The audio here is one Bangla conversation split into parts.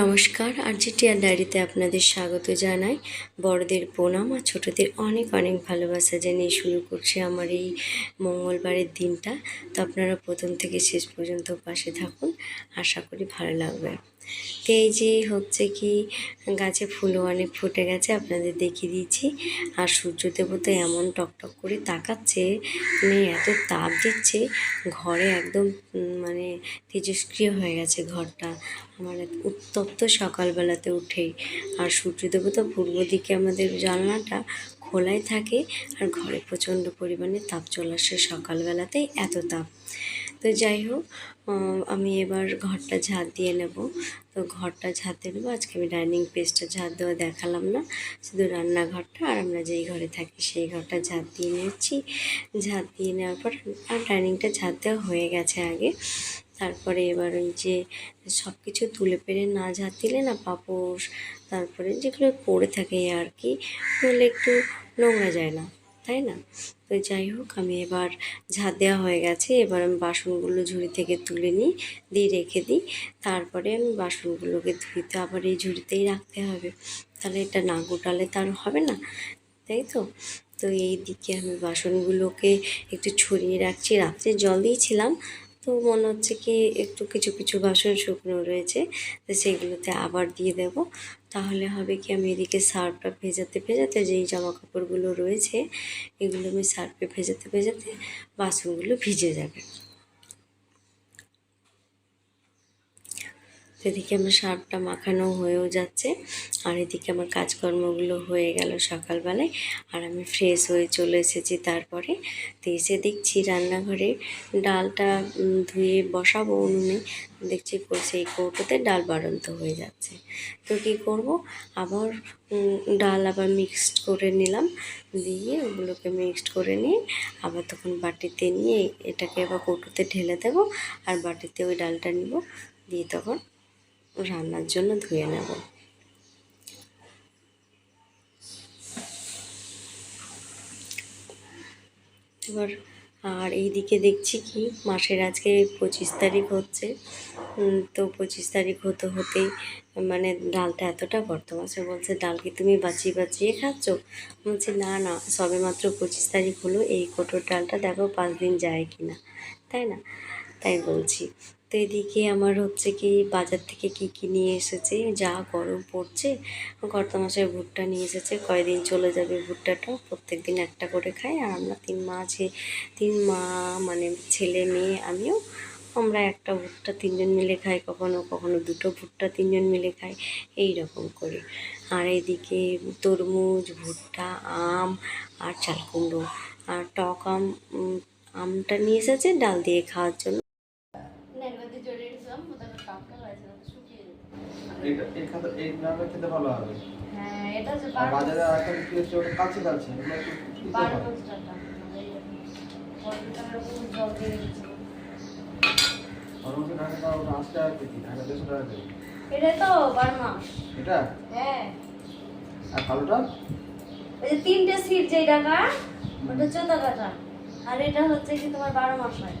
নমস্কার, আর জিটিআর ডায়েরিতে আপনাদের স্বাগত জানাই। বড়দের প্রণাম আর ছোটোদের অনেক অনেক ভালোবাসা জানিয়ে শুরু করছে আমার এই মঙ্গলবারের দিনটা। তো আপনারা প্রথম থেকে শেষ পর্যন্ত পাশে থাকুন। আশা করি ভালো লাগবে। তো এই যে হচ্ছে কি, গাছে ফুলও অনেক ফুটে গেছে, আপনাদের দেখিয়ে দিয়েছি আর সূর্য দেবতা এমন টকটক করে তাকাচ্ছে মানে এত তাপ দিচ্ছে, ঘরে একদম মানে তেজস্ক্রিয় হয়ে গেছে ঘরটা। আমার উত্তপ্ত সকালবেলাতে উঠেই। আর সূর্য দেবতা পূর্ব দিকে আমাদের জানলাটা খোলাই থাকে, আর ঘরে প্রচণ্ড পরিমাণে তাপ চলে আসে সকালবেলাতেই, এত তাপ। তো যাই হোক আমি এবার ঘরটা ঝাঁট দিয়ে নেব। তো ঘরটা ঝাঁট দিয়ে নেব। আজকে আমি ডাইনিং পেজটা ঝাঁট দেওয়া দেখালাম না। শুধু রান্নাঘরটা আর আমরা যেই ঘরে থাকি সেই ঘরটা ঝাঁট দিয়ে নিয়েছি। ঝাঁট দিয়ে নেওয়ার পর আর ডাইনিংটা ঝাঁট দেওয়া হয়ে গেছে আগে। তারপরে এবার ওই যে সব কিছু তুলে পেরে না ঝাঁট দিলে না পাপোশ, তারপরে যেগুলো পড়ে থাকে আর কি, তাহলে একটু নোংরা যায় না, তাই না? তো যাই হোক, আমি এবার ঝাঁট দেওয়া হয়ে গেছে। এবার আমি বাসনগুলো ঝুড়ি থেকে তুলে নিই, দিয়ে রেখে দিই। তারপরে আমি বাসনগুলোকে ধুইতে আবার এই ঝুড়িতেই রাখতে হবে। তাহলে এটা না গোটালে তার হবে না, তাই তো? তো এই দিকে আমি বাসনগুলোকে একটু ছড়িয়ে রাখছি। রাত্রে জল দিয়েছিলাম, তো মনে হচ্ছে কি একটু কিছু কিছু বাসন শুকনো রয়েছে, তো সেগুলোতে আবার দিয়ে দেব। তাহলে হবে কি আমি এদিকে সার্ফটা ভেজাতে ভেজাতে যেই জামা কাপড়গুলো রয়েছে, এগুলো আমি সার্ফে ভেজাতে ভেজাতে বাসনগুলো ভিজে যাবে। এদিকে আমার সার্ফটা মাখানো হয়েও যাচ্ছে, আর এদিকে আমার কাজকর্মগুলো হয়ে গেল সকালবেলায়, আর আমি ফ্রেশ হয়ে চলে এসেছি তারপরে। তো এসে দেখছি রান্নাঘরে ডালটা ধুয়ে বসাবো উনুনে, দেখছি সেই কৌটোতে ডাল বাড়ন্ত হয়ে যাচ্ছে। তো কী করব? আবার ডাল আবার মিক্সড করে নিলাম, দিয়ে ওগুলোকে মিক্সড করে নিয়ে আবার তখন বাটিতে নিয়ে এটাকে আবার কৌটোতে ঢেলে দেবো, আর বাটিতে ওই ডালটা নিব, দিয়ে তখন রান্নার জন্য ধুয়ে নেব। এবার আর এইদিকে দেখছি কি, মাসের আজকে পঁচিশ তারিখ হচ্ছে। তো পঁচিশ তারিখ হতে হতেই মানে ডালটা এতটা কর্ত মাসে বলছে ডাল কি তুমি বাঁচিয়ে বাঁচিয়ে খাচ্ছ? বলছি, না না সবে মাত্র পঁচিশ তারিখ হলো, এই কোটোর ডালটা দেখো পাঁচ দিন যায় কি না তাই না? তাই বলছি। এদিকে আমার হচ্ছে কি বাজার থেকে কি কি নিয়ে এসেছে? যা গরম পড়ছে। কর্তা মশাই ভুট্টা নিয়ে এসেছে। কয়দিন চলে যাবে ভুট্টাটা? প্রত্যেক দিন একটা করে খাই। আর আমরা তিন মা আছে তিন মা মানে ছেলে মেয়ে আমিও, আমরা একটা ভুট্টা তিনজন মিলে খাই। কখনো কখনো দুটো ভুট্টা তিনজন মিলে খাই। এই রকম করে। আর এদিকে তরমুজ, ভুট্টা, আম আর চালকুমড়ো আর টক আম আমটা নিয়ে এসেছে ডাল দিয়ে খাওয়ার জন্য। এইটা এই খাতা এই নামটা খেতে ভালো হবে। হ্যাঁ এটা যে বাজারে আরেকটা বিক্রি হচ্ছে ওটা কাছে কাছে এগুলো একটু বারো টাকা উপর জল দিয়ে ঢাকা টাকা ঢাকা টাকা এটা তো বারো মাস। এটা? হ্যাঁ। আর কালোটা? ওই যে তিনটে সিট যেই টাকা ওটা চোদ্দ কাটা আর এটা হচ্ছে কি তোমার বারো মাস হয়।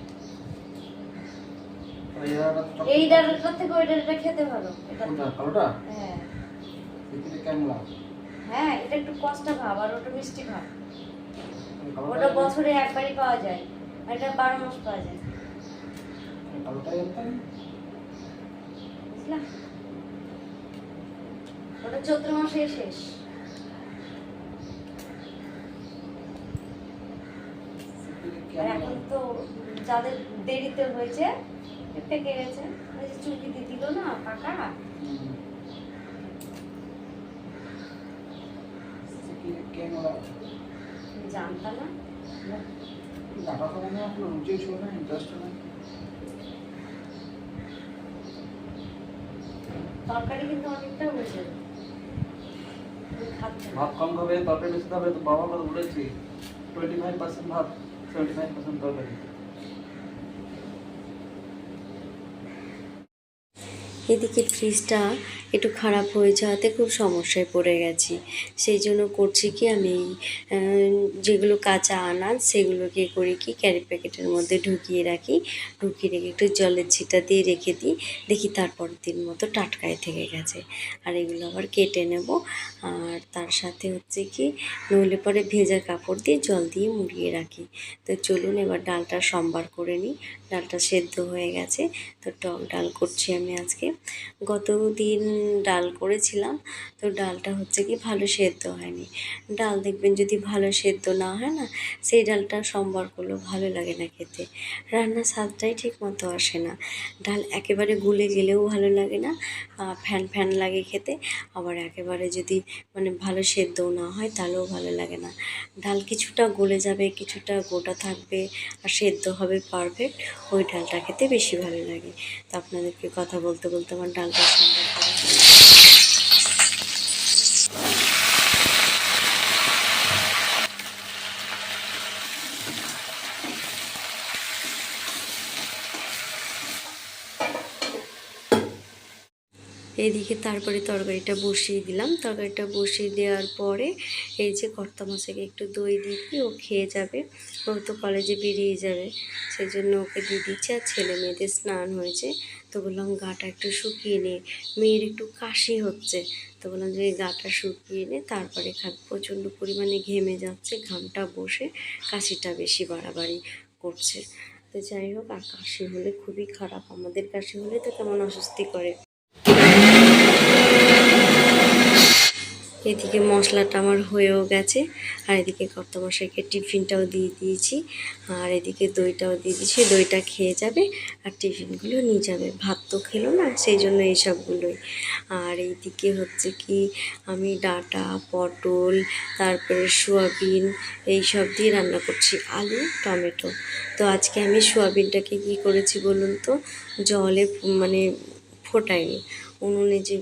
এই ডালটার থেকে ওই ডালটা খেতে ভালো হ্যাঁ। কেমন লাগে। হ্যাঁ এটা একটু কষ্ট ভাব আর ওটা মিষ্টি ভাব। ওটা বছরে একবারই পাওয়া যায় আর এটা বারো মাস পাওয়া যায়। ওটা চৈত্র মাসে শেষ। আর এখন তো যাদের দেরিতে হয়েছে, পেকে গেছে। চুলকি দিয়ে দিল না, পাকা? জানতাম না। মনে তরকারি কিন্তু অনেকটা হয়েছে। ভাত কম খাবে, তরকারি বেশি খাবে, তো বাবা বলেছি টোয়েন্টি ফাইভ পার্সেন্ট ভাত। এদিকে ফ্রিজটা একটু খারাপ হয়ে যাওয়াতে খুব সমস্যায় পড়ে গেছি। সেই জন্য করছি কি আমি যেগুলো কাঁচা আনাজ সেগুলোকে করি কি ক্যারি প্যাকেটের মধ্যে ঢুকিয়ে রাখি। ঢুকিয়ে রেখে একটু জলের ছিটা দিয়ে রেখে দিই। দেখি তারপর দিন মতো টাটকায় থেকে গেছে। আর এগুলো আবার কেটে নেব। আর তার সাথে হচ্ছে কি, নইলে পরে ভেজা কাপড় দিয়ে জল দিয়ে মুড়িয়ে রাখি। তো চলুন এবার ডালটা সম্বার করে নিই। ডালটা সেদ্ধ হয়ে গেছে। তো টক ডাল করছি আমি আজকে। গত দিন ডাল করেছিলাম। তো ডালটা হচ্ছে কি ভালো সেদ্ধ হয়নি। ডাল দেখবেন যদি ভালো সেদ্ধ না হয় না, সেই ডালটা সম্বার করলেও ভালো লাগে না খেতে। রান্নার স্বাদটাই ঠিক মতো আসে না। ডাল একেবারে গুলে গেলেও ভালো লাগে না ফ্যান ফ্যান লাগে খেতে। আবার একেবারে যদি মানে ভালো সেদ্ধও না হয়, তাহলেও ভালো লাগে না। ডাল কিছুটা গলে যাবে, কিছুটা গোটা থাকবে আর সেদ্ধ হবে পারফেক্ট, ওই ডালটা খেতে বেশি ভালো লাগে। তো আপনাদেরকে কথা বলতে বলতে আমার ডালটা সম্ভব। এদিকে তারপরে তরকারিটা বসিয়ে দিলাম। তরকারিটা বসিয়ে দেওয়ার পরে এই যে কর্তা মশাইকে একটু দই দিয়ে ও খেয়ে যাবে। ও তো কলেজে বেরিয়ে যাবে। সেই জন্য ওকে দিয়ে দিচ্ছে আর ছেলে মেয়েদের স্নান হয়েছে। তো বললাম, গাটা একটু শুকিয়ে নে। মেয়ের একটু কাশি হচ্ছে। তো বললাম যে গাটা শুকিয়ে নে, তারপরে খাবে প্রচণ্ড পরিমাণে ঘেমে যাচ্ছে, ঘামটা বসে কাশিটা বেশি বাড়াবাড়ি করছে। তো যাই হোক, আর কাশি হলে খুবই খারাপ। আমাদের কাশি হলে তো কেমন অস্বস্তি করে। এদিকে মশলাটা আমার হয়েও গেছে, আর এদিকে কর্তামশাইকে টিফিনটাও দিয়ে দিয়েছি, আর এদিকে দইটাও দিয়ে দিয়েছি। দইটা খেয়ে যাবে আর টিফিনগুলো নিয়ে যাবে। ভাত তো খেলো না, সেই জন্য এইসবগুলোই আর এইদিকে হচ্ছে কি, আমি ডাটা, পটল, তারপরে সোয়াবিন এই সব দিয়ে রান্না করছি, আলু, টমেটো। তো আজকে আমি সোয়াবিনটাকে কি করেছি বলুন তো? জলে মানে ফোটাইনি। উনুনে যে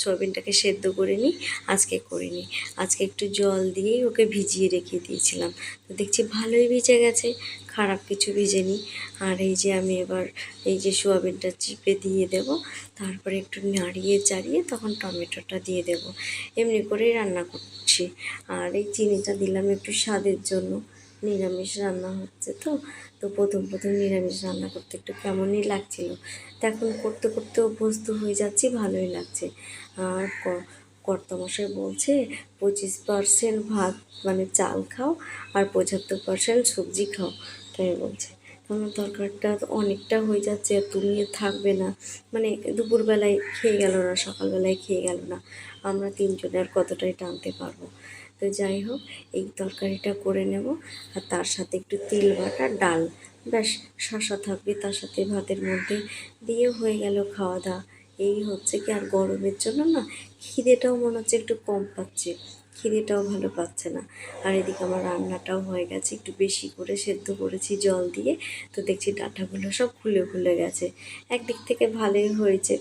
সয়াবিনটাকে সেদ্ধ করে নিই, আজকে করিনি আজকে একটু জল দিয়েই ওকে ভিজিয়ে রেখে দিয়েছিলাম। তো দেখছি ভালোই ভিজে গেছে, খারাপ কিছু ভিজে নিই আর এই যে আমি এবার এই যে সোয়াবিনটা চিপে দিয়ে দেব, তারপরে একটু নাড়িয়ে চাড়িয়ে তখন টমেটোটা দিয়ে দেব। এমনি করেই রান্না করছি। আর এই চিনিটা দিলাম একটু স্বাদের জন্য। নিরামিষ রান্না হচ্ছে তো? তো প্রথম প্রথম নিরামিষ রান্না করতে একটু কেমনই লাগছিল? তো এখন করতে করতে অভ্যস্ত হয়ে যাচ্ছি, ভালোই লাগছে। আর কর্তামশাই বলছে, পঁচিশ পার্সেন্ট ভাত মানে চাল খাও আর পঁচাত্তর পার্সেন্ট সবজি খাও। তাই বলছে। আমার তো অনেকটা হয়ে যাচ্ছে, আর তুমি থাকবে না। মানে দুপুরবেলায় খেয়ে গেল না, সকালবেলায় খেয়ে গেল না। আমরা তিনজনে আর কতটাই টানতে পারব? তো যাই হোক, এই তরকারিটা করে নেব। আর তার সাথে একটু তিল বাটা ডাল। ব্যাস শশা থাকবে তার সাথে ভাতের মধ্যে। দিয়ে হয়ে গেল খাওয়া দাওয়া। এই হচ্ছে কি আর গরমের জন্য না? খিদেটাও মনে হচ্ছে একটু কম পাচ্ছে। খিদেটাও ভালো পাচ্ছে না। আর এদিকে আমার রান্নাটাও হয়ে গেছে, একটু বেশি করে সেদ্ধ করেছি জল দিয়ে। তো দেখছি ডাঁটাগুলো সব খুলে খুলে গেছে। একদিক থেকে ভালোই হয়েছে।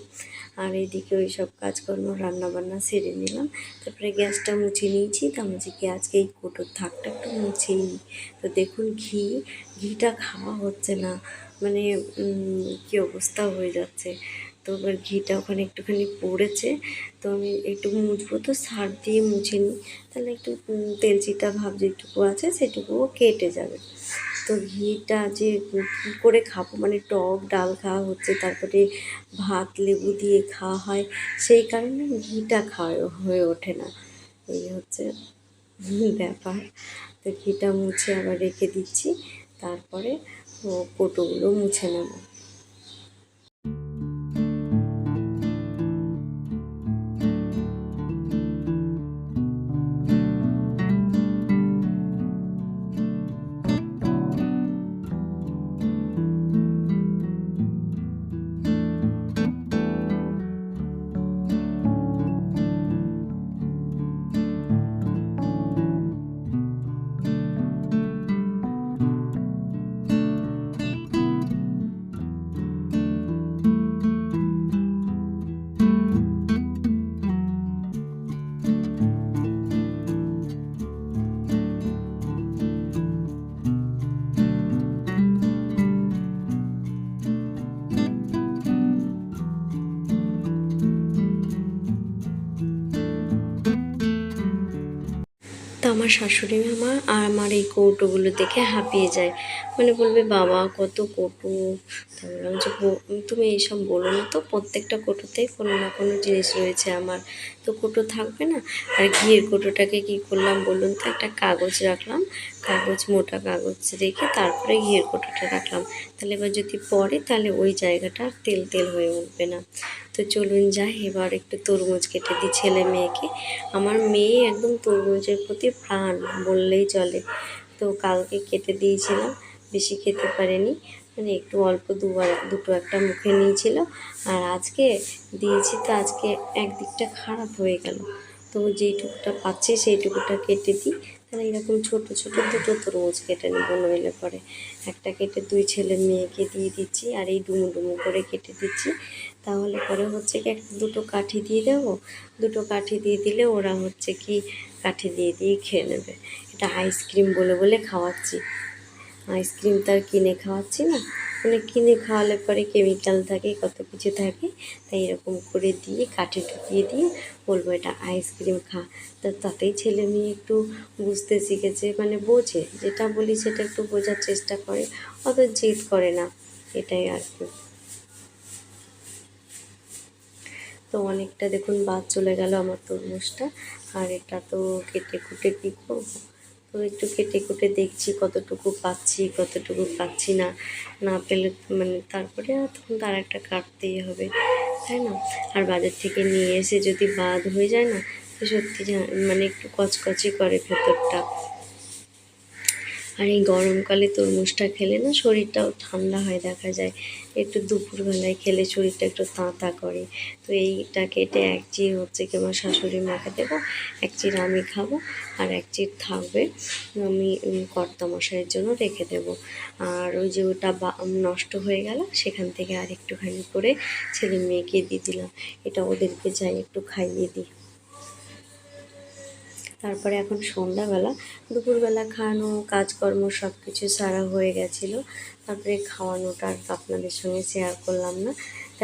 আর এদিকে ওই সব কাজকর্ম রান্না বান্না সেরে নিলাম। তারপরে গ্যাসটা মুছে নিয়েছি। তার মাঝে কি, আজকে এই কোটোর থাকটা একটু মুছেই নিই তো দেখুন ঘি, ঘিটা খাওয়া হচ্ছে না। মানে কি অবস্থা হয়ে যাচ্ছে। তো এবার ঘিটা ওখানে একটুখানি পড়েছে, তো আমি একটু মুছবো, তো সার দিয়ে মুছে নিই। তাহলে একটু তেলচিটা ভাব যেটুকু আছে সেটুকুও কেটে যাবে। তো ঘিটা যে কী করে খাব? মানে টক ডাল খাওয়া হচ্ছে, তারপরে ভাত, লেবু দিয়ে খাওয়া হয়, সেই কারণে ঘিটা খাওয়া হয়ে ওঠে না। এই হচ্ছে ব্যাপার। তো ঘিটা মুছে আবার রেখে দিচ্ছি, তারপরে ও কোটোগুলো মুছে নেব। আমার শাশুড়ি মামা আর আমার এই কৌটোগুলো দেখে হাঁপিয়ে যায়। মানে বলবে, বাবা, কত কৌটো। বললাম যে তুমি এইসব বলো না তো, প্রত্যেকটা কৌটোতেই কোনো না কোনো জিনিস রয়েছে আমার। তো কৌটো থাকবে না? আর ঘিয়ের কৌটোটাকে কি করলাম বলুন তো, একটা কাগজ রাখলাম। কাগজ, মোটা কাগজ রেখে তারপরে ঘিয়ের কোটাটা রাখলাম। তাহলে এবার যদি পড়ে, তাহলে ওই জায়গাটা তেল তেল হয়ে উঠবে না। তো চলুন যাই, এবার একটু তরমুজ কেটে দিই ছেলে মেয়েকে। আমার মেয়ে একদম তরমুজের প্রতি প্রাণ বললেই চলে। তো কালকে কেটে দিয়েছিলাম, বেশি খেতে পারেনি। মানে একটু অল্প দুবার, দুটো একটা মুখে নিয়েছিল। আর আজকে দিয়েছি তো আজকে একদিকটা খারাপ হয়ে গেল। তো যেইটুকুটা পাচ্ছি সেইটুকুটা কেটে দিই। তাহলে এরকম ছোটো ছোটো দুটো তরমুজ কেটে নেব, নইলে পরে একটা কেটে দুই ছেলে মেয়েকে দিয়ে দিচ্ছি আর এই ডুমু ডুমু করে কেটে দিচ্ছি। তাহলে পরে হচ্ছে কি একটা দুটো কাঠি দিয়ে দেবো। দুটো কাঠি দিয়ে দিলে ওরা হচ্ছে কি কাঠি দিয়ে দিয়ে খেয়ে নেবে। এটা আইসক্রিম বলে বলে খাওয়াচ্ছি। আইসক্রিম তো আর কিনে খাওয়াচ্ছি না। মানে কিনে খাওয়ালে পরে কেমিক্যাল থাকে, কত কিছু থাকে, তাই এরকম করে দিয়ে, কাঠে ঢুকিয়ে দিয়ে বলব এটা আইসক্রিম খা। তা তাতেই ছেলে মেয়ে একটু বুঝতে শিখেছে মানে বোঝে, যেটা বলি সেটা একটু বোঝার চেষ্টা করে অত জেদ করে না, এটাই আর কি। তো অনেকটা দেখুন বাদ চলে গেল আমার তরমুজটা, আর এটা তো কেটে কুটে কী করব তো একটু কেটে কুটে দেখছি কতটুকু পাচ্ছি কতটুকু পাচ্ছি না না পেলে মানে তারপরে তখন তার একটা কাটতেই হবে, তাই না? আর বাজার থেকে নিয়ে এসে যদি বাদ হয়ে যায় না সত্যি মানে একটু কচকচি করে ভেতরটা। আর এই গরমকালে তরমুজটা খেলে না শরীরটাও ঠান্ডা হয় দেখা যায়। একটু দুপুরবেলায় খেলে শরীরটা একটু তাঁতা করে। তো এইটা কেটে এক চির হচ্ছে কি আমার শাশুড়ি মাকে দেবো এক চির আমি খাব আর এক চির থাকবে আমি উম, কর্তামশাইয়ের জন্য রেখে দেবো। আর ওই যে ওটা নষ্ট হয়ে গেল সেখান থেকে আর একটুখানি করে ছেলে মেয়েকে দিয়ে দিলাম। এটা ওদেরকে যাই একটু খাইয়ে দিই। তারপরে এখন সন্ধ্যাবেলা। দুপুরবেলা খাওয়ানো, কাজকর্ম সব কিছু সারা হয়ে গেছিল। তারপরে খাওয়ানোটা আর আপনাদের সঙ্গে শেয়ার করলাম না।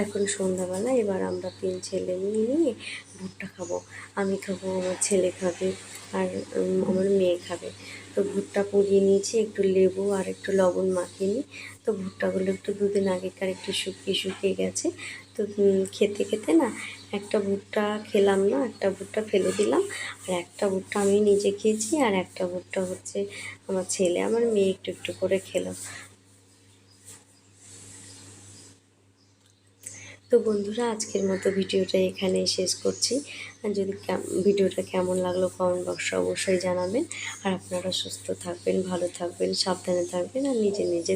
এখন সন্ধ্যাবেলা এবার আমরা তিন ছেলে নিয়ে ভুট্টা খাব। আমি খাব, আমার ছেলে খাবে আর আমার মেয়ে খাবে। তো ভুট্টা পুড়িয়ে নিয়েছি, একটু লেবু আর একটু লবণ মাখিয়ে নিই। তো ভুট্টাগুলো একটু দুদিন আগেকার একটু শুকিয়ে শুকিয়ে গেছে। তো খেতে খেতে না একটা ভুট্টা খেলাম না, একটা ভুট্টা ফেলে দিলাম। আর একটা ভুট্টা আমি নিজে খেয়েছি আর একটা ভুট্টা হচ্ছে আমার ছেলে, আমার মেয়ে একটু একটু করে খেলো। তো বন্ধুরা, আজকের মতো ভিডিওটা এখানেই শেষ করছি। আর যদি ভিডিওটা কেমন লাগল কমেন্ট বক্সে অবশ্যই জানাবেন। আর আপনারা সুস্থ থাকবেন, ভালো থাকবেন, সাবধানে থাকবেন আর নিজে নিজের